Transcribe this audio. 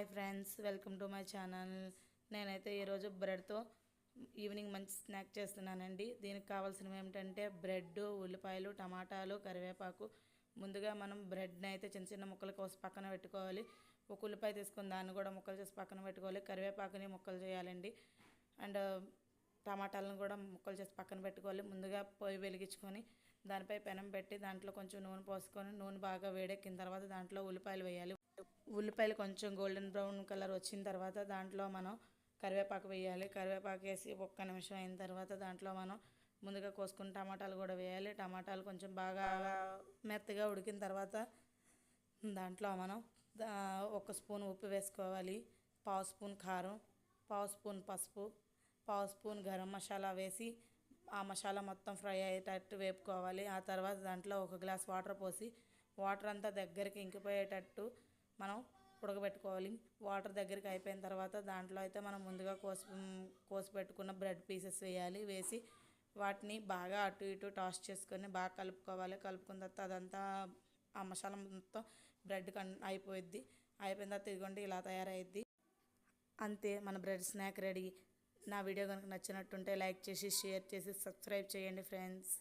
Hi friends welcome to my channel. నేనైతే ఈరోజు బ్రెడ్తో evening మంచి స్నాక్ చేస్తున్నానండి. దీనికి కావాల్సినవి ఏమిటంటే బ్రెడ్ ఉల్లిపాయలు టమాటాలు కరివేపాకు. ముందుగా మనం బ్రెడ్ని అయితే చిన్న చిన్న ముక్కలు కోసి పక్కన పెట్టుకోవాలి. ఒక ఉల్లిపాయ తీసుకుని దాన్ని కూడా ముక్కలు చేసి పక్కన పెట్టుకోవాలి. కరివేపాకుని ముక్కలు చేయాలండి. అండ్ టమాటాలను కూడా ముక్కలు చేసి పక్కన పెట్టుకోవాలి. ముందుగా పొయ్యి వెలిగించుకొని దానిపై పెనం పెట్టి దాంట్లో కొంచెం నూనె పోసుకొని నూనె బాగా వేడెక్కిన తర్వాత దాంట్లో ఉల్లిపాయలు వేయాలి. ఉల్లిపాయలు కొంచెం గోల్డెన్ బ్రౌన్ కలర్ వచ్చిన తర్వాత దాంట్లో మనం కరివేపాకు వేయాలి. కరివేపాకు వేసి ఒక్క నిమిషం అయిన తర్వాత దాంట్లో మనం ముందుగా కోసుకుని టమాటాలు కూడా వేయాలి. టమాటాలు కొంచెం బాగా మెత్తగా ఉడికిన తర్వాత దాంట్లో మనం ఒక స్పూన్ ఉప్పు వేసుకోవాలి. పావు స్పూన్ కారం పావు స్పూన్ పసుపు పావు స్పూన్ గరం మసాలా వేసి ఆ మసాలా మొత్తం ఫ్రై అయ్యేటట్టు వేపుకోవాలి. ఆ తర్వాత దాంట్లో ఒక గ్లాస్ వాటర్ పోసి వాటర్ అంతా దగ్గరికి ఇంకిపోయేటట్టు మనం ఉడకబెట్టుకోవాలి. వాటర్ దగ్గరికి అయిపోయిన తర్వాత దాంట్లో అయితే మనం ముందుగా కోసి కోసి పెట్టుకున్న బ్రెడ్ పీసెస్ వేయాలి. వేసి వాటిని బాగా అటు ఇటు టాస్ చేసుకొని బాగా కలుపుకోవాలి. కలుపుకున్న తర్వాత అదంతా ఆ మసాలా మొత్తం బ్రెడ్ కన్ అయిపోయిద్ది. అయిపోయిన తర్వాత ఇదిగోండి ఇలా తయారైద్ది. అంతే మన బ్రెడ్ స్నాక్ రెడీ. నా వీడియో కనుక నచ్చినట్టుంటే లైక్ చేసి షేర్ చేసి సబ్స్క్రైబ్ చేయండి ఫ్రెండ్స్.